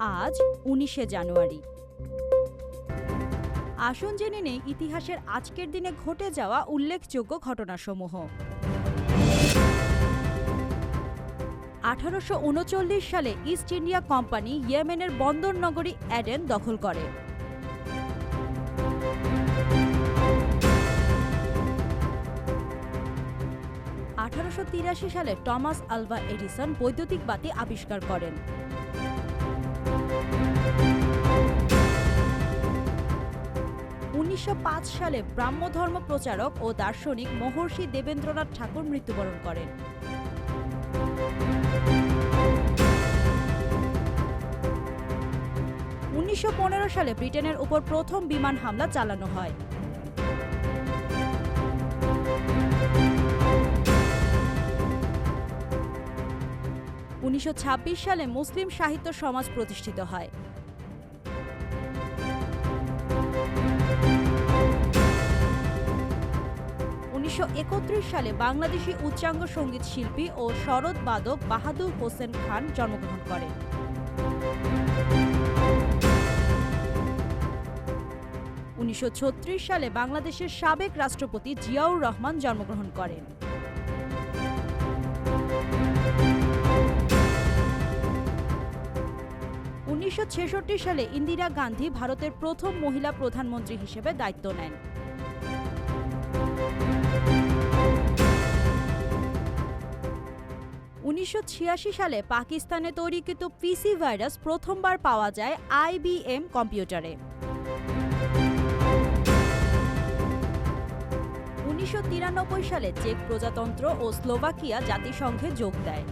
আজ উনিশে জানুয়ারি। আসুন জেনে নেই ইতিহাসের আজকের দিনে ঘটে যাওয়া উল্লেখযোগ্য ঘটনাসমূহ। আঠারোশো উনচল্লিশ সালে ইস্ট ইন্ডিয়া কোম্পানি ইয়েমেনের বন্দর নগরী অ্যাডেন দখল করে। আঠারোশো তিরাশি সালে টমাস আলভা এডিসন বৈদ্যুতিক বাতি আবিষ্কার করেন। উনিশশো সালে ব্রাহ্মধর্ম প্রচারক ও দার্শনিক মহর্ষি দেবেন্দ্রনাথ ঠাকুর মৃত্যুবরণ করেন। উনিশশো পনেরো সালে ব্রিটেনের উপর প্রথম বিমান হামলা চালানো হয়। উনিশশো ছাব্বিশ সালে মুসলিম সাহিত্য সমাজ প্রতিষ্ঠিত হয়। উনিশশো সালে বাংলাদেশি উচ্চাঙ্গ সংগীত শিল্পী ও শরৎ বাদক বাহাদুর হোসেন খান জন্মগ্রহণ করেন। উনিশশো ছত্রিশ সালে বাংলাদেশের সাবেক রাষ্ট্রপতি জিয়াউর রহমান জন্মগ্রহণ করেন। উনিশশো ছেষট্টি সালে ইন্দিরা গান্ধী ভারতের প্রথম মহিলা প্রধানমন্ত্রী হিসেবে দায়িত্ব নেন। উনিশশো সালে পাকিস্তানে তৈরিকৃত পিসি ভাইরাস প্রথমবার পাওয়া যায় আইবিএম কম্পিউটারে। উনিশশো তিরানব্বই সালে চেক প্রজাতন্ত্র ও স্লোভাকিয়া জাতিসংঘে যোগ দেয়।